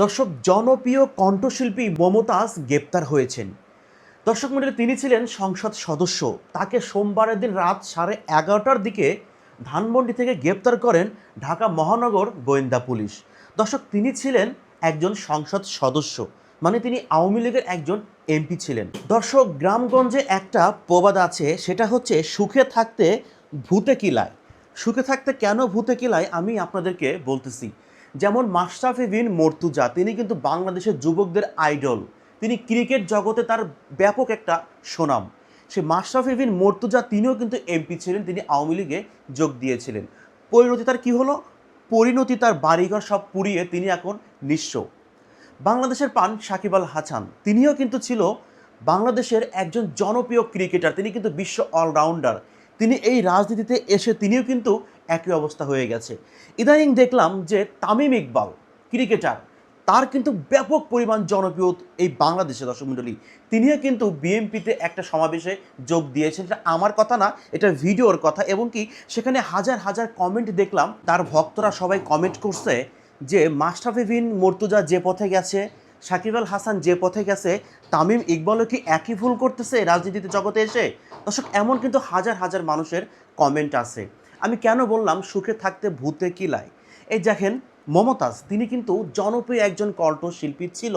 দর্শক, জনপ্রিয় কণ্ঠশিল্পী মমতাজ গ্রেপ্তার হয়েছেন। দর্শক মন্ডলী তিনি ছিলেন সংসদ সদস্য। তাকে সোমবারের দিন রাত সাড়ে এগারোটার দিকে ধানমন্ডি থেকে গ্রেপ্তার করেন ঢাকা মহানগর গোয়েন্দা পুলিশ। দর্শক, তিনি ছিলেন একজন সংসদ সদস্য মানে তিনি আওয়ামী লীগের একজন এমপি ছিলেন। দর্শক, গ্রামগঞ্জে একটা প্রবাদ আছে, সেটা হচ্ছে সুখে থাকতে ভূতে কিলায়। সুখে থাকতে কেন ভূতে কিলায় আমি আপনাদেরকে বলতেছি। যেমন মাশরাফি বিন মর্তুজা, তিনি কিন্তু বাংলাদেশের যুবকদের আইডল। তিনি ক্রিকেট জগতে তার ব্যাপক একটা সুনাম। সে মাশরাফি বিন মর্তুজা, তিনিও কিন্তু এমপি ছিলেন, তিনি আওয়ামী লীগে যোগ দিয়েছিলেন। পরিণতি তার কী হলো? পরিণতি তার বাড়িঘর সব পুড়িয়ে তিনি এখন নিঃস্ব। বাংলাদেশের পান সাকিব আল হাসান তিনিও কিন্তু ছিল বাংলাদেশের একজন জনপ্রিয় ক্রিকেটার, তিনি কিন্তু বিশ্ব অলরাউন্ডার। তিনি এই রাজনীতিতে এসে তিনিও কিন্তু একই অবস্থা হয়ে গেছে। ইদানিং দেখলাম যে তামিম ইকবাল, ক্রিকেটার, তার কিন্তু ব্যাপক পরিমাণ জনপ্রিয় এই বাংলাদেশে দর্শক মণ্ডলী তিনিও কিন্তু বিএমপিতে একটা সমাবেশে যোগ দিয়েছেন। এটা আমার কথা না, এটা ভিডিওর কথা। এবং কি, সেখানে হাজার হাজার কমেন্ট দেখলাম, তার ভক্তরা সবাই কমেন্ট করছে যে মাস্টাফি বিন মর্তুজা যে পথে গেছে সাকিব আল হাসান যে পথে গেছে, তামিম ইকবালও কি একই ভুল করতেছে রাজনীতিতে জগতে এসে? দর্শক, এমন কিন্তু হাজার হাজার মানুষের কমেন্ট আছে। আমি কেন বললাম সুখে থাকতে ভূতে কিলায় এই দেখেন, মমতাজ, তিনি কিন্তু জনপ্রিয় একজন কণ্ঠশিল্পী ছিল।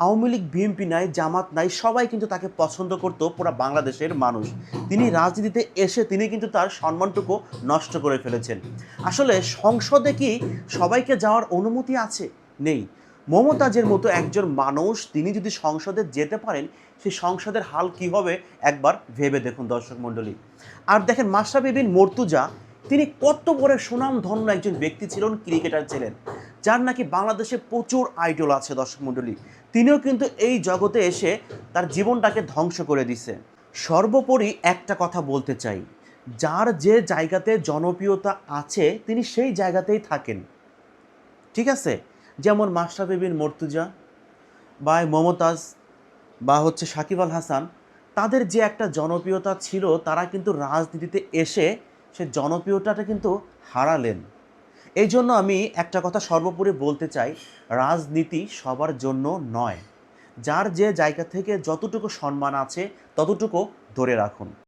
আওয়ামী লীগ, বিএনপি নাই, জামাত নাই, সবাই কিন্তু তাকে পছন্দ করতো, পুরো বাংলাদেশের মানুষ। তিনি রাজনীতিতে এসে তিনি কিন্তু তার সম্মানটুকু নষ্ট করে ফেলেছেন। আসলে সংসদে কি সবাইকে যাওয়ার অনুমতি আছে? নেই। মমতাজের মতো একজন মানুষ তিনি যদি সংসদে যেতে পারেন, সেই সংসদের হাল কি হবে একবার ভেবে দেখুন দর্শক মণ্ডলী। আর দেখেন মাশরাফি বিন মর্তুজা, তিনি কত বড় সুনাম ধন্য একজন ব্যক্তি ছিলেন, ক্রিকেটার ছিলেন, যার নাকি বাংলাদেশে প্রচুর আইডল আছে দর্শক মণ্ডলী। তিনিও কিন্তু এই জগতে এসে তার জীবনটাকে ধ্বংস করে দিছে। সর্বোপরি একটা কথা বলতে চাই, যার যে জায়গাতে জনপ্রিয়তা আছে, তিনি সেই জায়গাতেই থাকেন। ঠিক আছে? যেমন মাশরাফি বিন মর্তুজা বা মমতাজ বা হচ্ছে সাকিব আল হাসান, তাদের যে একটা জনপ্রিয়তা ছিল, তারা কিন্তু রাজনীতিতে এসে সে জনপ্রিয়তাটা কিন্তু হারালেন। এই জন্য আমি একটা কথা সর্বোপরি বলতে চাই, রাজনীতি সবার জন্য নয়। যার যে জায়গা থেকে যতটুকু সম্মান আছে, ততটুকু ধরে রাখুন।